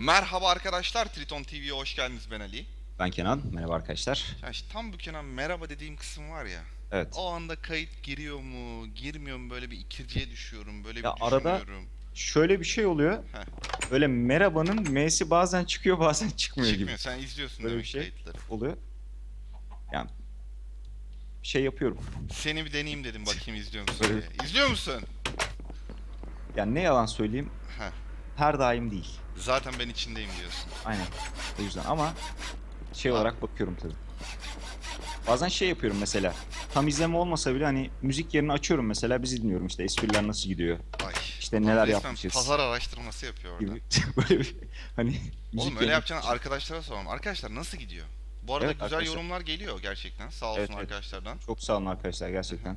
Merhaba arkadaşlar, Triton TV'ye hoş geldiniz ben Ali. Ben Kenan. Merhaba arkadaşlar. Ya işte tam bu Kenan merhaba dediğim kısım var ya. Evet. O anda kayıt giriyor mu, girmiyor mu böyle bir ikirciye düşüyorum, böyle Ya bir arada- düşünüyorum. Şöyle bir şey oluyor. Böyle merhabanın M'si bazen çıkıyor bazen çıkmıyor Çıkmüyor, gibi sen izliyorsun Böyle demek bir şey. kayıtları. oluyor. Yani şey yapıyorum. Seni bir deneyeyim dedim bakayım izliyor musun Böyle- diye. İzliyor musun? Yani ne yalan söyleyeyim Heh. Her daim değil. Zaten ben içindeyim diyorsun. Aynen. O yüzden ama şey olarak bakıyorum tabii. Bazen şey yapıyorum mesela. Tam izleme olmasa bile hani müzik yerini açıyorum mesela bizi dinliyorum işte espriler nasıl gidiyor Ay. İşte neler resmen yapmışız. Pazar araştırması yapıyor orada. gibi böyle bir hani müzik Oğlum öyle yerini- yapacağını arkadaşlara soralım. Arkadaşlar nasıl gidiyor? Bu arada Evet güzel arkadaşlar. yorumlar geliyor gerçekten. Sağ olsun Evet, evet. arkadaşlardan. Çok sağ olun arkadaşlar gerçekten.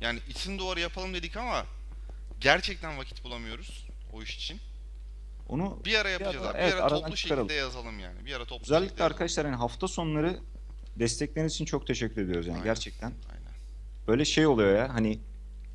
Yani isim duvarı yapalım dedik ama gerçekten vakit bulamıyoruz o iş için. Onu Bir ara yapacağız ara- abi. evet, bir ara toplu çıkaralım. şekilde yazalım yani. Bir ara toplu Özellikle yazalım. arkadaşlar hani hafta sonları destekleriniz için çok teşekkür ediyoruz yani Aynen. gerçekten. Aynen. Böyle şey oluyor ya hani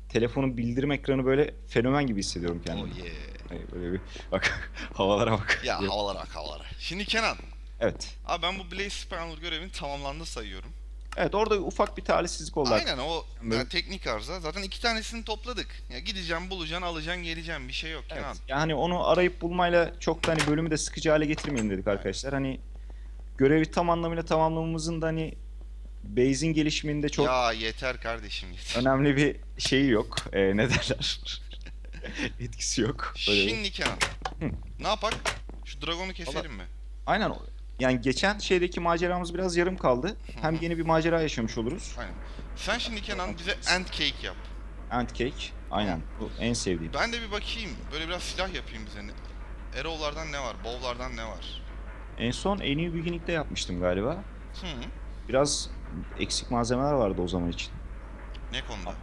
telefonun bildirim ekranı böyle fenomen gibi hissediyorum Oh kendimi. yeah. Hani böyle bir bak havalara bak. Ya havalara bak havalara. Şimdi Kenan. Evet. Abi ben bu Blaze Spanner görevini tamamlandı sayıyorum. Evet orada ufak bir talihsizlik oldu. Aynen o yani teknik arıza. Zaten iki tanesini topladık. Ya gideceğim, bulacaksın, alacaksın, geleceğim. Bir şey yok Evet. Kenan. Yani onu arayıp bulmayla çok da hani bölümü de sıkıcı hale getirmeyelim dedik arkadaşlar. Hani görevi tam anlamıyla tamamlamamızın da hani base'in gelişiminde çok Ya yeter kardeşim yeter. önemli bir şeyi yok. Ee, ne derler? Etkisi yok. Böyle bir- Şimdi Kenan. Hı. Ne yapak? Şu dragonu keselim mi? Aynen. Yani geçen şeydeki maceramız biraz yarım kaldı. Hem yeni bir macera yaşamış oluruz. Aynen. Sen şimdi Kenan bize end cake yap. Ant cake. Aynen. Bu en sevdiğim. Ben de bir bakayım. Böyle biraz silah yapayım bize. Arrow'lardan ne var? Bow'lardan ne var? En son A New Beginning'de yapmıştım galiba. Hı. Biraz eksik malzemeler vardı o zaman için. Ne konuda?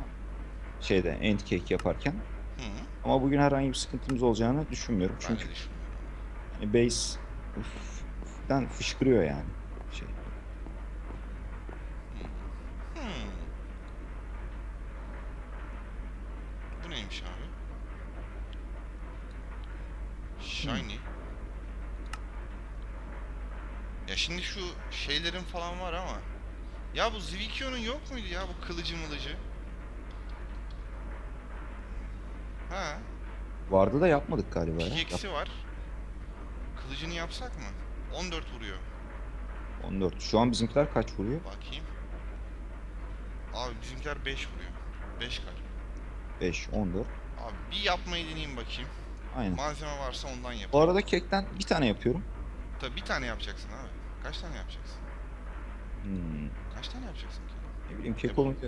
Şeyde end cake yaparken. Hı. Ama bugün herhangi bir sıkıntımız olacağını düşünmüyorum. Ben Çünkü de düşünmüyorum. hani base uf- ufuktan fışkırıyor yani. Şey. Hı. Bu neymiş abi? Shiny. Ya şimdi şu şeylerin falan var ama ya bu Zivicio'nun yok muydu ya bu kılıcı mılıcı? Ha, Vardı da yapmadık galiba ya. Yap- pickaxe'i var. Kılıcını yapsak mı? 14 vuruyor. 14. Şu an bizimkiler kaç vuruyor? Bakayım. Abi bizimkiler 5 vuruyor. 5 kalp. 5, 14. Abi bir yapmayı deneyeyim bakayım. Aynen. Malzeme varsa ondan yap. Bu arada kekten bir tane yapıyorum. Tabii bir tane yapacaksın abi. Kaç tane yapacaksın? Hmm, Kaç tane yapacaksın ki? ne bileyim kek olunca.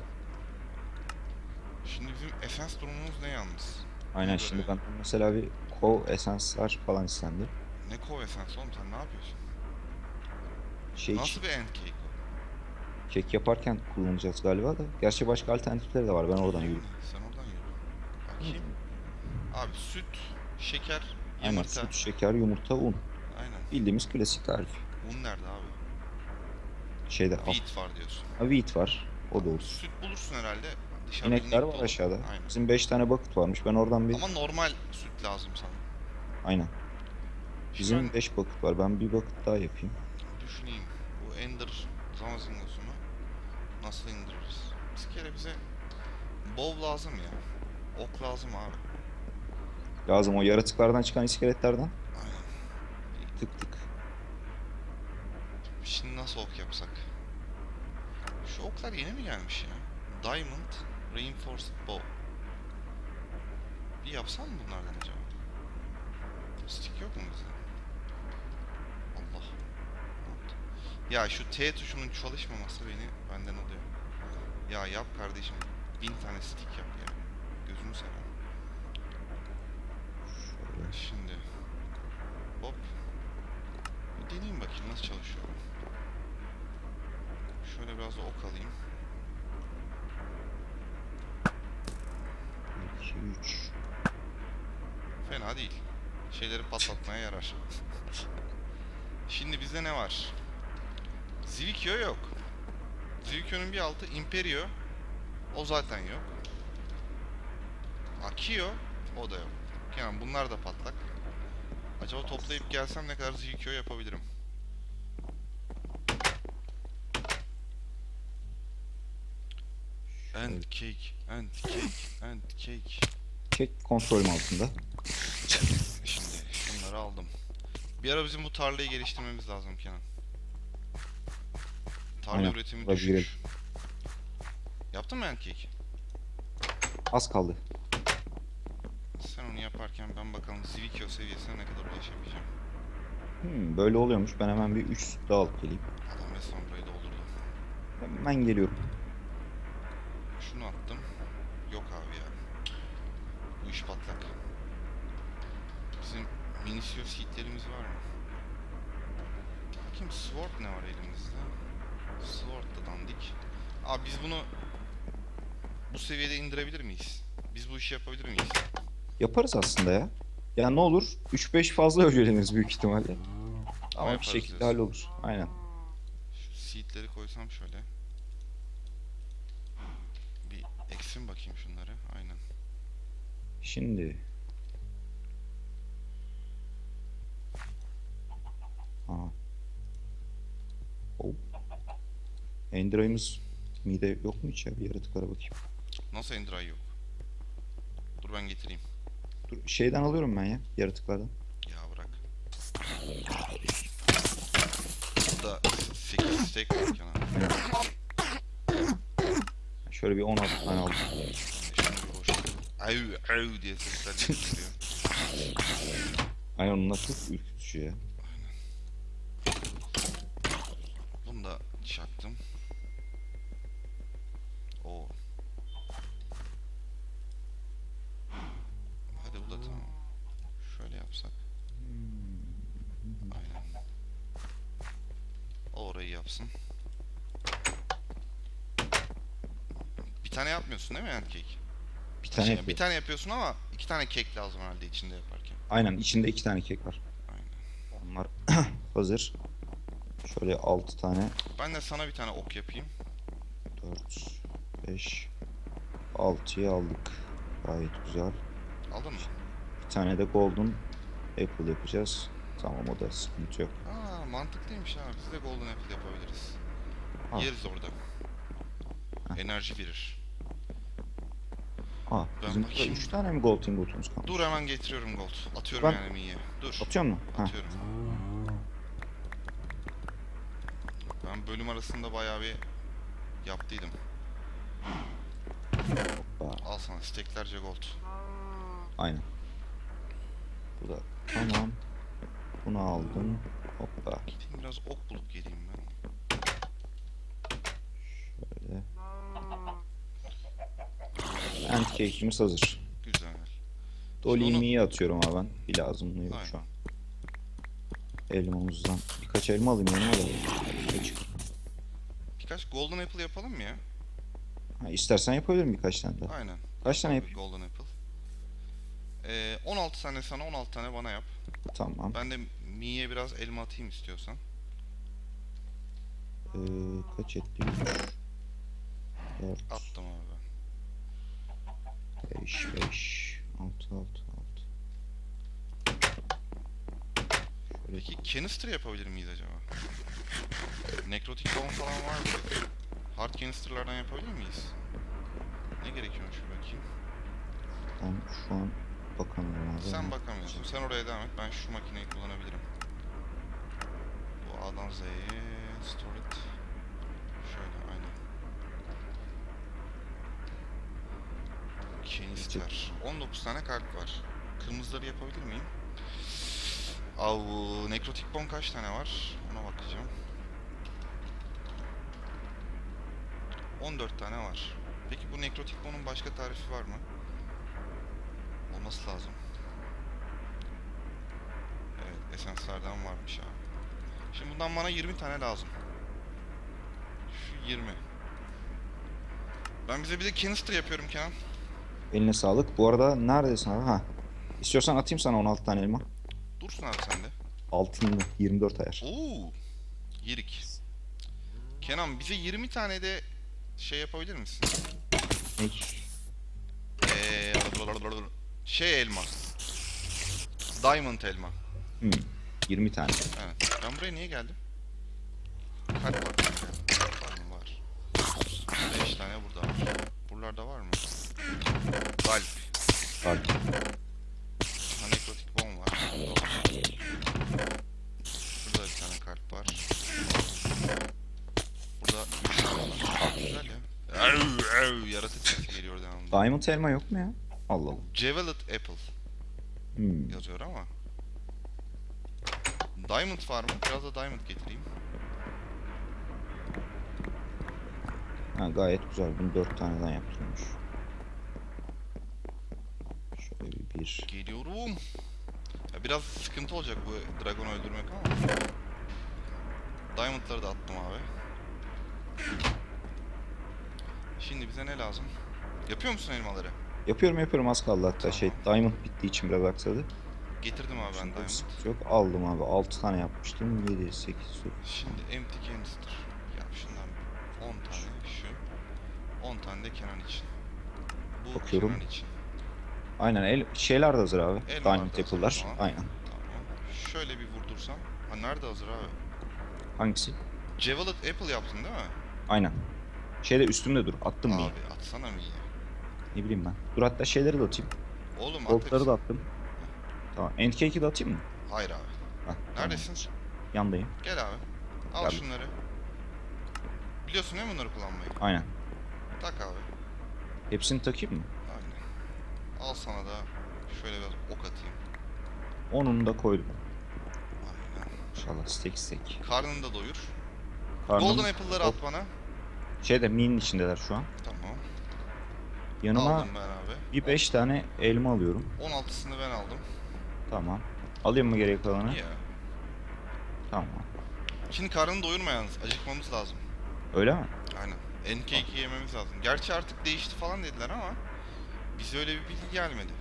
Şimdi bizim esens durumumuz ne yalnız? Aynen Ona şimdi göre. ben mesela bir kov esanslar falan istendi. Ne kov esens oğlum sen ne yapıyorsun? Şey Nasıl bir end cake o? kek yaparken kullanacağız galiba da. Gerçi başka alternatifleri de var. Ben oradan yürüyorum. Sen oradan yürü. Bakayım. Abi süt, şeker, Aynen yumurta. süt, şeker, yumurta, un. Aynen. Bildiğimiz klasik tarif. Un nerede abi? Şeyde af- Wheat var diyorsun. Ha, wheat var. O da olur. Süt bulursun herhalde. Dışarıda İnekler inek var dolu. aşağıda. Aynen. Bizim 5 tane bucket varmış. Ben oradan bir... Ama normal süt lazım sana. Aynen. Bizim ben 5 bucket var. Ben bir bucket daha yapayım. düşüneyim. Bu Ender Zamazingos'unu nasıl indiririz? Bir kere bize bow lazım ya. Ok lazım abi. Lazım o yaratıklardan çıkan iskeletlerden. Aynen. Tık tık. Şimdi nasıl ok yapsak? Şu oklar yeni mi gelmiş ya? Diamond Reinforced Bow. Bir yapsam mı bunlardan acaba? Stick yok mu bizde? Allah. Ya şu T tuşunun çalışmaması beni benden alıyor. Ya yap kardeşim. Bin tane stick yap ya. Gözünü seveyim. Şimdi. Hop. Bir bakayım nasıl çalışıyor. Şöyle biraz da ok alayım. 2, 3. Fena değil. Şeyleri patlatmaya yarar. Şimdi bizde ne var? Zivicchio yok. Zivicchio'nun bir altı Imperio. O zaten yok. Akio. O da yok. Kenan bunlar da patlak. Acaba toplayıp gelsem ne kadar ZQO yapabilirim? And cake, and cake, and cake. Çek kontrolüm altında. Şimdi şunları aldım. Bir ara bizim bu tarlayı geliştirmemiz lazım Kenan. Tarla Aynen, üretimi girelim. düşmüş. Yaptın mı cake? Az kaldı. Sen onu yaparken ben bakalım ZQO seviyesine ne kadar ulaşabileceğim. Hmm, böyle oluyormuş. Ben hemen bir 3 süt daha alıp geleyim. Adam resmen burayı doldurdu. Hemen geliyorum. Şunu attım. Yok abi ya. Bu iş patlak. Bizim minisio seatlerimiz var mı? Bakayım sword ne var elimizde? Sword da dandik. Abi biz bunu bu seviyede indirebilir miyiz? Biz bu işi yapabilir miyiz? Yaparız aslında ya. Ya ne olur 3-5 fazla öceleniriz büyük ihtimalle. Ama bir yaparız şekilde diyorsun. hallolur. Aynen. Şu seatleri koysam şöyle. Bir eksim bakayım şunları. Aynen. Şimdi. Aa. Oh. Endra'mız mide yok mu hiç ya? Bir yaratıklara bakayım. Nasıl Endray yok? Dur ben getireyim. Dur şeyden alıyorum ben ya yaratıklardan. Ya bırak. Burada 8 steak var Kenan. Şöyle bir 16 tane aldım. Şunu bir boş. Diye sesler geliyor. Aynen onlar çok ürkütücü ya. Çaktım. Oo. Hadi bu da tamam. Şöyle yapsak. Aynen. O orayı yapsın. Bir tane yapmıyorsun değil mi yani kek? Bir tane Şey, yapıyorum. bir tane yapıyorsun ama iki tane kek lazım herhalde içinde yaparken. Aynen içinde iki tane kek var. Aynen. Onlar hazır. Şöyle 6 tane. Ben de sana bir tane ok yapayım. 4, 5, 6'yı aldık. Gayet güzel. Aldın mı? Bir tane de golden apple yapacağız. Tamam o da sıkıntı yok. Aa mantıklıymış ha. Biz de golden apple yapabiliriz. Ha. Yeriz orada. Ha. Enerji verir. Aa, Ben bizim bakayım. 3 tane mi golden bootumuz kalmış? Dur hemen getiriyorum gold. Atıyorum Ben- yani miye. Dur. Atıyor mu? Ha. Atıyorum. Ben bölüm arasında bayağı bir yaptıydım. Hoppa. Al sana steklerce gold. Aynen. Bu da tamam. Bunu aldım. Hoppa. Gideyim biraz ok bulup geleyim ben. Böyle. Ant cake'imiz hazır. Güzel. Dolly'yi onu- atıyorum abi ben. Bir lazımlığı yok şu an. Elmamızdan. Birkaç elma alayım yanıma da. Hiç- Birkaç golden apple yapalım mı ya? Ha, istersen yapabilirim birkaç tane daha. Aynen. Kaç tane yapayım? Golden apple. Ee, 16 tane sana 16 tane bana yap. Tamam. Ben de miye biraz elma atayım istiyorsan. Ee, kaç etti? 4, Attım abi. 5, 5, 6, 6, 6. Şöyle Peki canister yapabilir miyiz acaba? Nekrotik bone falan var mı? Hard canisterlardan yapabilir miyiz? Ne gerekiyormuş bakayım. ben şu an bakamıyorum abi. Sen bakamıyorsun. Sen oraya devam et. Ben şu makineyi kullanabilirim. Bu A'dan Z'ye store it. Şöyle aynen. Canister. 19 tane kalp var. Kırmızıları yapabilir miyim? Av, nekrotik bone kaç tane var? Ona bakacağım. 14 tane var. Peki bu nekrotik bone'un başka tarifi var mı? Olması lazım. Evet, esanslardan varmış abi. Şimdi bundan bana 20 tane lazım. Şu 20. Ben bize bir de canister yapıyorum Kenan. Eline sağlık. Bu arada neredesin abi? Ha. İstiyorsan atayım sana 16 tane elma. Dursun abi sende. Altınlı 24 ayar. Oo. Yirik. Kenan bize 20 tane de şey yapabilir misin? Ne? Ee, şey elma. Diamond elma. Hmm, 20 tane. Evet. Ben buraya niye geldim? Kalp var. Tamam var. 5 tane burada var. Buralarda var mı? Galp. Kalp. Diamond elma yok mu ya? Allah Allah. Javelot Apple Hmm. yazıyor ama. Diamond var mı? Biraz da diamond getireyim. Ha, gayet güzel. Bunu 4 taneden yaptırmış. Şöyle bir, bir. Geliyorum. Ya biraz sıkıntı olacak bu dragonu öldürmek ama. Diamond'ları da attım abi. Şimdi bize ne lazım? Yapıyor musun elmaları? Yapıyorum yapıyorum az kaldı hatta şey Diamond bittiği için biraz aksadı. Getirdim abi ben diamond. yok. Aldım abi 6 tane yapmıştım. 7, 8, 9. Şimdi empty canister. Yap şundan 10 tane şu. 10 tane de Kenan için. Bu Bakıyorum. Kenan için. Aynen el, şeyler de hazır abi. Elmalar Diamond tamam. Aynen. Tamam. Şöyle bir vurdursam. Ha nerede hazır abi? Hangisi? Javelot Apple yaptın değil mi? Aynen. Şeyde üstümde dur. Attım abi bir. atsana mı iyi? Ne bileyim ben. Dur hatta şeyleri de atayım. Oğlum hepsini. da attım. Tamam. Endcake'i de atayım mı? Hayır abi. Tamam. Neredesin? Yandayım. Gel abi. Al Geldim. şunları. Biliyorsun değil mi bunları kullanmayı? Aynen. Tak abi. Hepsini takayım mı? Aynen. Al sana da şöyle biraz ok atayım. Onunu da koydum. Aynen. İnşallah stack stack. Karnını da doyur. Karnım- Golden Apple'ları at bana. Şeyde minin içindeler şu an. Tamam. Yanıma Aldım ben abi. bir 5 tane elma alıyorum. 16'sını ben aldım. Tamam. Alayım mı geriye kalanı? İyi ya. Tamam. Şimdi karnını doyurma yalnız. Acıkmamız lazım. Öyle mi? Aynen. NK2 yememiz lazım. Gerçi artık değişti falan dediler ama bize öyle bir bilgi gelmedi.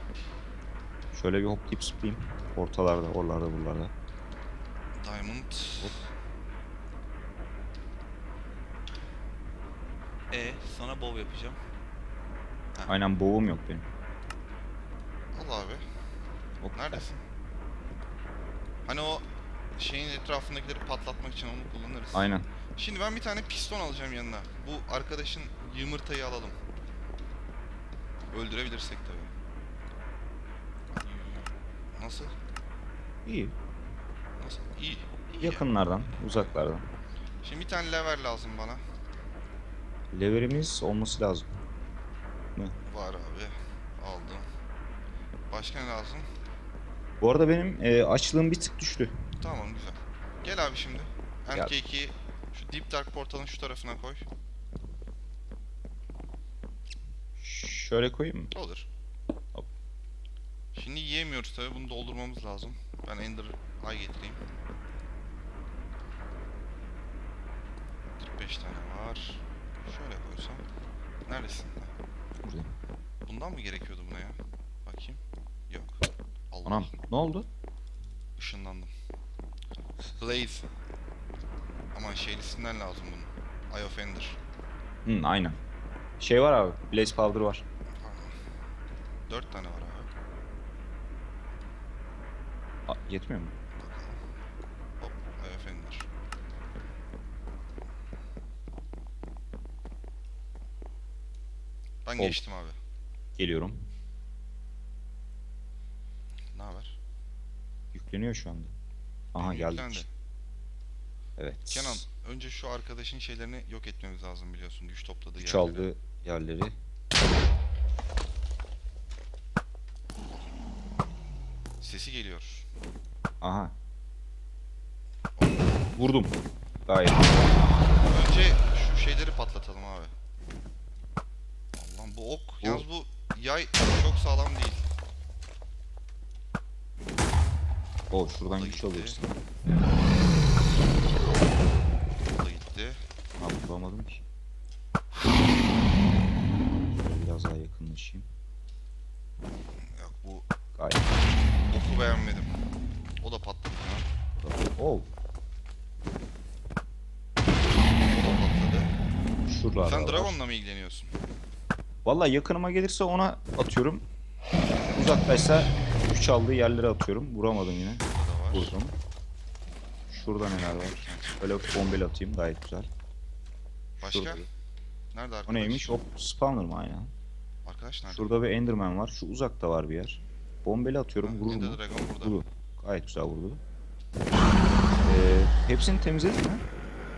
Şöyle bir hoplayıp zıplayayım. Ortalarda, oralarda, buralarda. Diamond. E sana bow yapacağım. Aynen boğum yok benim. Al abi. Hop. Neredesin? Hani o şeyin etrafındakileri patlatmak için onu kullanırız. Aynen. Şimdi ben bir tane piston alacağım yanına. Bu arkadaşın yumurtayı alalım. Öldürebilirsek tabii. Nasıl? İyi. Nasıl? İyi. iyi ya. Yakınlardan, uzaklardan. Şimdi bir tane lever lazım bana. Leverimiz olması lazım. Var abi. Aldım. Başka ne lazım? Bu arada benim e, açlığım bir tık düştü. Tamam güzel. Gel abi şimdi. Gel. MK2'yi şu Deep Dark portalın şu tarafına koy. Şöyle koyayım mı? Olur. Hop. Şimdi yiyemiyoruz tabi bunu doldurmamız lazım. Ben Ender Eye getireyim. 45 tane var. Şöyle koysam. Neredesin? Buradayım. Bundan mı gerekiyordu buna ya? Bakayım. Yok. Allah. Anam ne oldu? Işınlandım. Blaze. Aman şeylisinden lazım bunun. Eye of Ender. Hı, aynen. Şey var abi. Blaze Powder var. Pardon. 4 tane var abi. A, yetmiyor mu? Bakalım. Hop. Eye. Ben Ol. geçtim abi. Geliyorum. Ne haber? Yükleniyor şu anda. Aha Benim geldik. yüklendi. Evet. Kenan, önce şu arkadaşın şeylerini yok etmemiz lazım biliyorsun. Güç topladığı Güç yerleri. aldığı yerleri. Sesi geliyor. Aha. Vurdum. Gayet. Önce şu şeyleri patlatalım abi. Allah'ım bu ok. Yalnız bu yay çok sağlam değil. O şuradan da güç alıyorsun. Bu da gitti. Abi bulamadım ki. Şöyle biraz daha yakınlaşayım. Yok bu Gayet. oku beğenmedim. O da patladı ya. Oh. O da patladı. Şuralarda Sen var. Dragon'la mı ilgileniyorsun? Vallahi yakınıma gelirse ona atıyorum. Uzaklaşsa güç aldığı yerlere atıyorum. Vuramadım yine. Vurdum. Şurada neler var? Böyle bombeli atayım gayet güzel. Başka? Şurada. Nerede arkadaş? O neymiş? Hop spawner mı aynen. Arkadaş nerede? Şurada bir enderman var. Şu uzakta var bir yer. Bombeli atıyorum. Ha, Vurur mu? Vurdu. Gayet güzel vurdu. Ee, hepsini temizledik mi?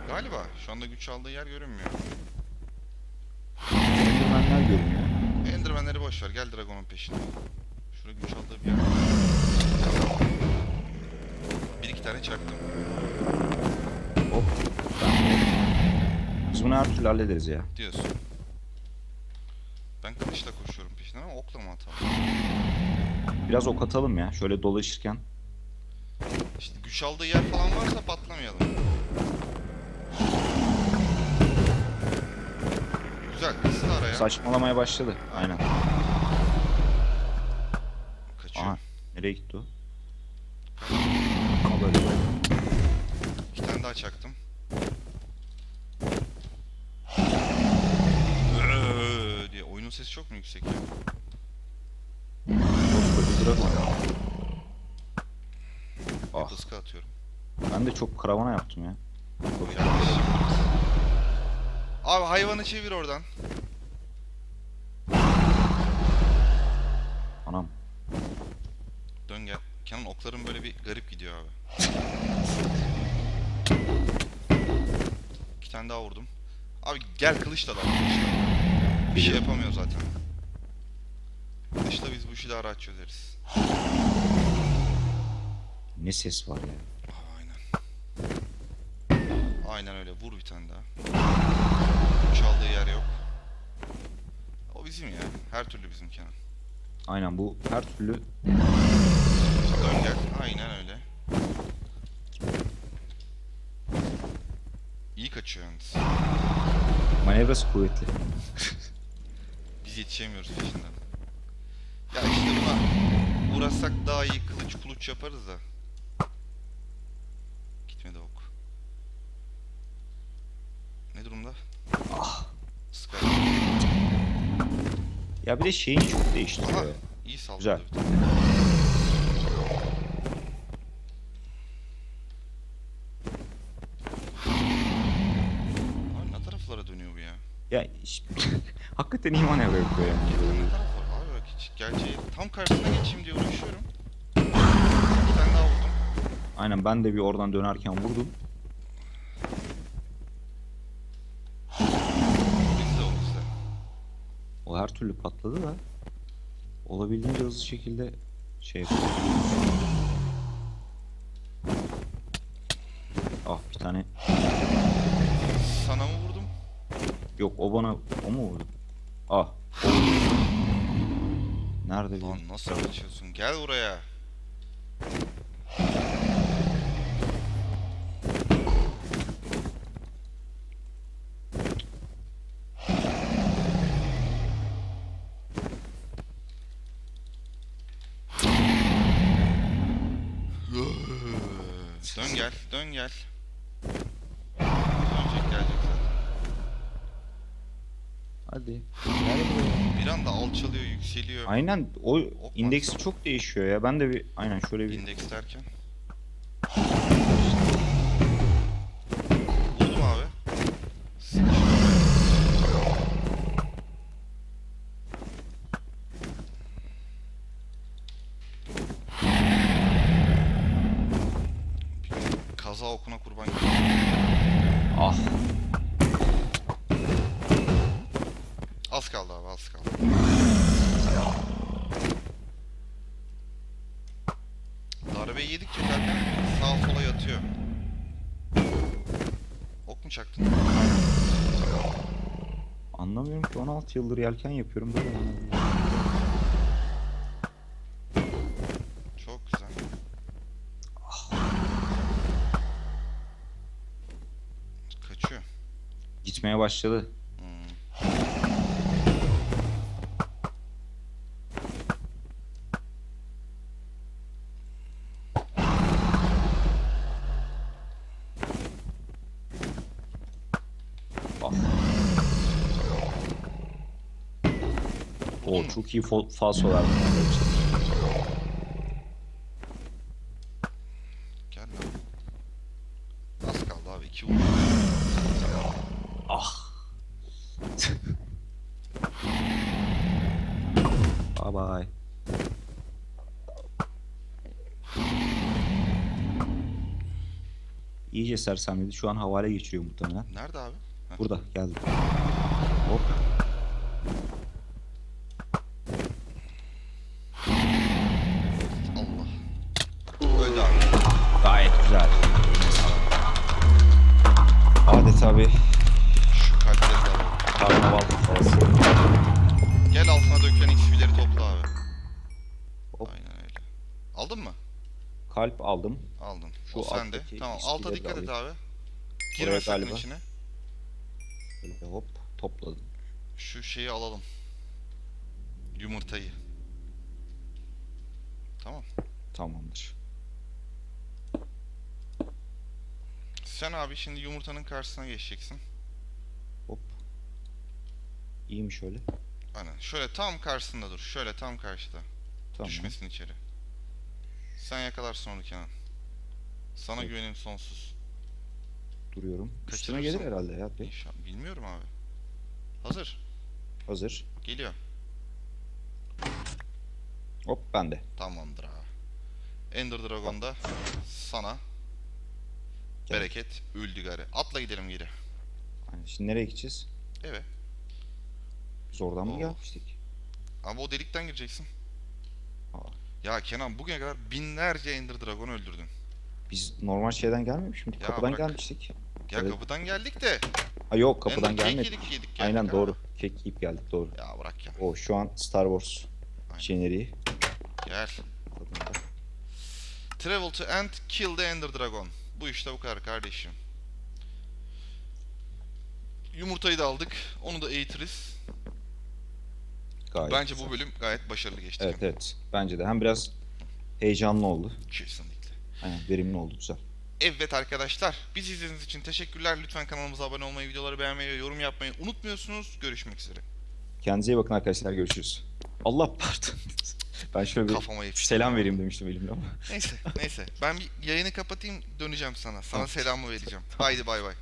Galiba şu anda güç aldığı yer görünmüyor. Endermanler görünüyor. Enderman'leri boş ver. Gel Dragon'un peşine. Şurada güç aldığı bir yer. Bir iki tane çaktım. Hop. Ben- Biz bunu her türlü hallederiz ya. Diyorsun. Ben kılıçla koşuyorum peşinden ama okla mı atalım? Biraz ok atalım ya. Şöyle dolaşırken. İşte güç aldığı yer falan varsa patlamayalım. Saçmalamaya başladı. Aynen. Kaçıyor. Aha. Nereye gitti o? Ama böyle. İki tane daha çaktım. Ööö diye. Oyunun sesi çok mu yüksek ya? Ah. Kıska atıyorum. Ben de çok karavana yaptım ya. Abi hayvanı çevir oradan. Kenan okların böyle bir garip gidiyor abi. İki tane daha vurdum. Abi gel kılıçla da kılıçla. Bir şey yapamıyor zaten. Kılıçla biz bu işi daha rahat çözeriz. Ne ses var ya. Aynen. Aynen öyle. Vur bir tane daha. Çaldığı yer yok. O bizim ya. Her türlü bizim Kenan. Aynen bu her türlü Dön gel. Aynen öyle. İyi kaçıyor yalnız. manevrası kuvvetli. Biz yetişemiyoruz peşinden. Ya işte buna uğraşsak daha iyi kılıç kuluç yaparız da. Gitmedi ok. Ne durumda? Ah. Sky. Ya bir de şeyini çok değiştiriyor. Aha. İyi salladı Güzel. Hakikaten iyi manevra yapıyor yani. Abi bak hiç gerçeği tam karşısına geçeyim diye uğraşıyorum. Bir tane daha vurdum. Aynen ben de bir oradan dönerken vurdum. O her türlü patladı da olabildiğince hızlı şekilde şey yapıyor. Ah bir tane Sana mı vurdum? yok o bana o mu vurdu? Ah. Nerede Lan bir nasıl kaçıyorsun? Gel buraya. dön gel, dön gel. Hadi. Bir anda alçalıyor, yükseliyor. Aynen o var. indeksi çok değişiyor ya. Ben de bir aynen şöyle bir İndeks derken. Az kaldı abi az kaldı. Darbeyi yedikçe zaten sağa sola yatıyor. Ok mu çaktın? anlamıyorum ki 16 yıldır yelken yapıyorum böyle. anlamıyorum. Çok güzel. Kaçıyor. Gitmeye başladı. O hmm. çok iyi falsolar. Gel Ah. bye bye. İyice sersemledi. Şu an havale geçiriyor muhtemelen. Nerede abi? Burada geldi. Hop. Gayet güzel. Adeta bir Şu kalpleri de alalım. karnaval kafası. Gel altına dökülen XP'leri topla abi. Hop. Aynen öyle. Aldın mı? Kalp aldım. Aldın. Şu o sende. alttaki Tamam alta dikkat et abi. Girme Oraya sakın galiba. içine. Böyle hop topladım. Şu şeyi alalım. Yumurtayı. Tamam. Tamamdır. Sen abi şimdi yumurtanın karşısına geçeceksin. Hop. İyiymiş öyle. Aynen. Şöyle tam karşısında dur. Şöyle tam karşıda. Tamam. Düşmesin içeri. Sen yakalarsın onu Kenan. Sana Evet. güvenim sonsuz. Duruyorum. Üstüne gelir herhalde ya. Bey. İnşallah. Bilmiyorum abi. Hazır. Hazır. Geliyor. Hop bende. Tamamdır abi. Ender Dragon'da sana Gel. bereket Üldügar'ı. Atla gidelim geri. Aynen. Şimdi nereye gideceğiz? Evet. Biz oradan mı Oo. gelmiştik? Ama o delikten gireceksin. Aa. Ya Kenan bugüne kadar binlerce Ender Dragon öldürdün. Biz normal şeyden gelmemiş miydik? Ya Kapıdan bırak. gelmiştik. Ya Evet. kapıdan geldik de. Ha yok kapıdan Ender cake gelmedik. yedik yedik geldik Aynen abi. doğru. Kek yiyip geldik doğru. Ya bırak ya. O şu an Star Wars Aynen. jeneriği. Gel. Travel to end, kill the Ender Dragon. Bu işte bu kadar kardeşim. Yumurtayı da aldık. Onu da eğitiriz. Gayet Bence güzel. bu bölüm gayet başarılı geçti. Evet evet. Bence de. Hem biraz heyecanlı oldu. Kesinlikle. Aynen verimli oldu güzel. Evet arkadaşlar, biz izlediğiniz için teşekkürler. Lütfen kanalımıza abone olmayı, videoları beğenmeyi ve yorum yapmayı unutmuyorsunuz. Görüşmek üzere. Kendinize iyi bakın arkadaşlar. Görüşürüz. Allah pardon. ben şöyle bir Kafama yapıştı. selam vereyim demiştim elimle ama. Neyse, neyse. Ben bir yayını kapatayım, döneceğim sana. Sana selamı vereceğim. Haydi bay bay.